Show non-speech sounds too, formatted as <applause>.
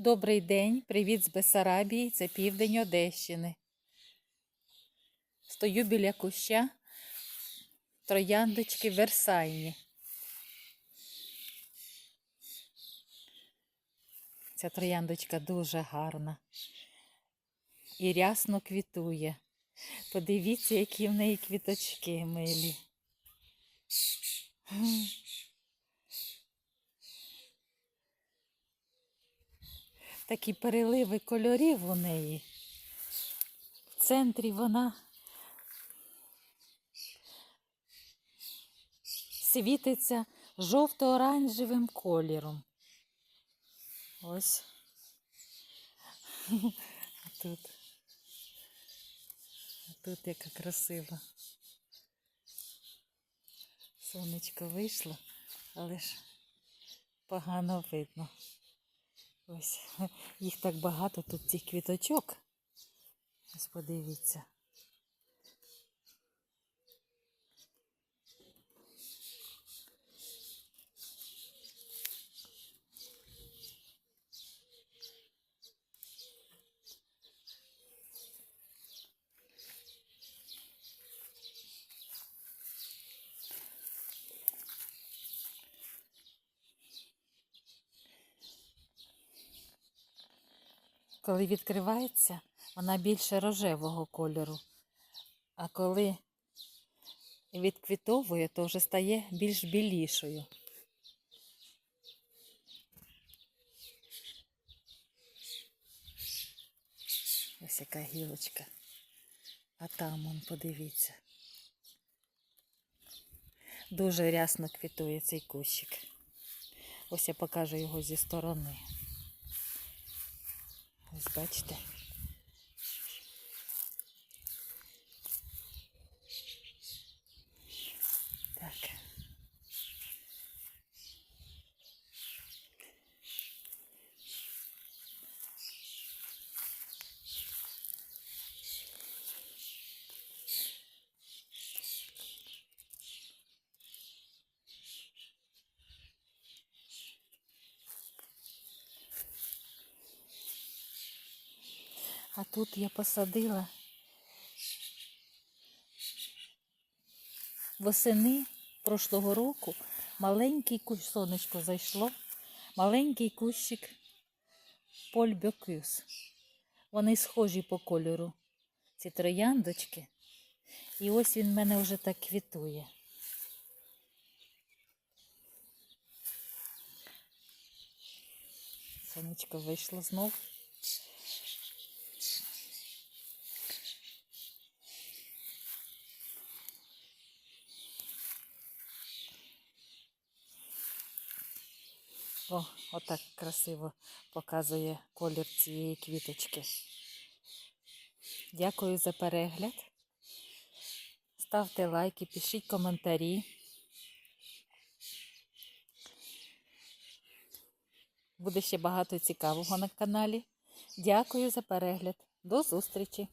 Добрий день, привіт з Бесарабії, це південь Одещини. Стою біля куща трояндочки Версайні. Ця трояндочка дуже гарна і рясно квітує. Подивіться, які в неї квіточки милі. Такі переливи кольорів у неї. В центрі вона світиться жовто-оранжевим кольором. Ось. А тут. А тут яка красива. Сонечко вийшло, але ж погано видно. Ось <laughs> їх так багато тут цих квіточок. Ось подивіться. Коли відкривається, вона більше рожевого кольору. А коли відквітовує, то вже стає більш білішою. Ось яка гілочка. А там он, подивіться. Дуже рясно квітує цей кущик. Ось я покажу його зі сторони. Ось бачите. Так. А тут я посадила восени прошлого року маленький кущ, сонечко зайшло, маленький кущик польбьокюс. Вони схожі по кольору, ці трояндочки. І ось він в мене вже так квітує. Сонечко вийшло знов. О, отак красиво показує колір цієї квіточки. Дякую за перегляд. Ставте лайки, пишіть коментарі. Буде ще багато цікавого на каналі. Дякую за перегляд. До зустрічі!